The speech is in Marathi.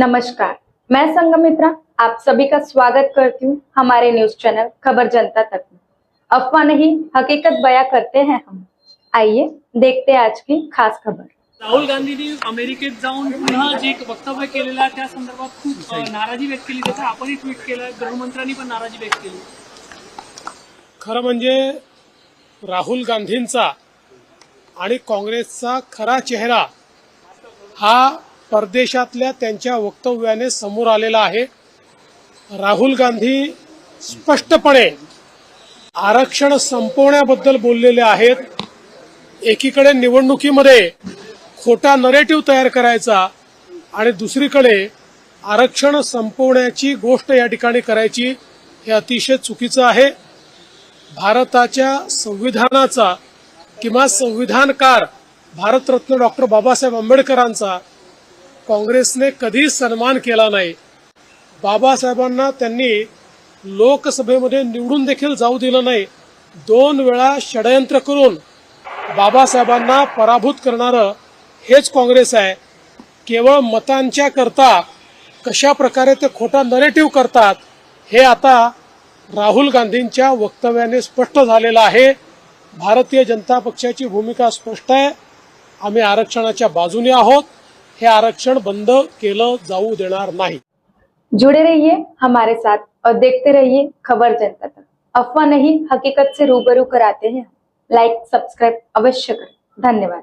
नमस्कार मैं संगमित्रा आप सभी का स्वागत करती हूँ हमारे न्यूज चैनल खबर जनता तक में। अफवाह नहीं हकीकत बयां करते हैं हम। आइए देखते हैं आज की खास खबर। राहुल गांधींनी अमेरिकेत जाऊन पुन्हा जे एक वक्तव्य केलेलं आहे त्या संदर्भात खूप नाराजी व्यक्त केली. त्याचा आपणही ट्विट केलं. गृहमंत्र्यांनी पण नाराजी व्यक्त केली. खरं म्हणजे राहुल गांधींचा आणि काँग्रेसचा खरा चेहरा हा परदेशातल्या त्यांच्या वक्तव्याने समोर आलेला आहे. राहुल गांधी स्पष्टपणे आरक्षण संपवण्याबद्दल बोललेले आहेत. एकीकडे निवडणुकीमध्ये खोटा नरेटिव्ह तयार करायचा आणि दुसरीकडे आरक्षण संपवण्याची गोष्ट या ठिकाणी करायची हे अतिशय चुकीचं आहे. भारताच्या संविधानाचा किंवा संविधानकार भारतरत्न डॉक्टर बाबासाहेब आंबेडकरांचा काँग्रेसने कधीच सन्मान केला नाही. बाबासाहेबांना त्यांनी लोकसभेमध्ये निवडून देखील जाऊ दिलं नाही. दोन वेळा षडयंत्र करून बाबासाहेबांना पराभूत करणारं हेच काँग्रेस आहे. केवळ मतांच्या करता कशा प्रकारे ते खोटा नरेटिव्ह करतात हे आता राहुल गांधींच्या वक्तव्याने स्पष्ट झालेलं आहे. भारतीय जनता पक्षाची भूमिका स्पष्ट आहे. आम्ही आरक्षणाच्या बाजूने आहोत. हे आरक्षण बंद केलं जाऊ देणार नाही. जुड़े रहिए हमारे साथ और देखते रहिए खबर जनता तक. अफवाह नहीं हकीकत से रूबरू कराते हैं लाइक सब्सक्राइब अवश्य करें. धन्यवाद.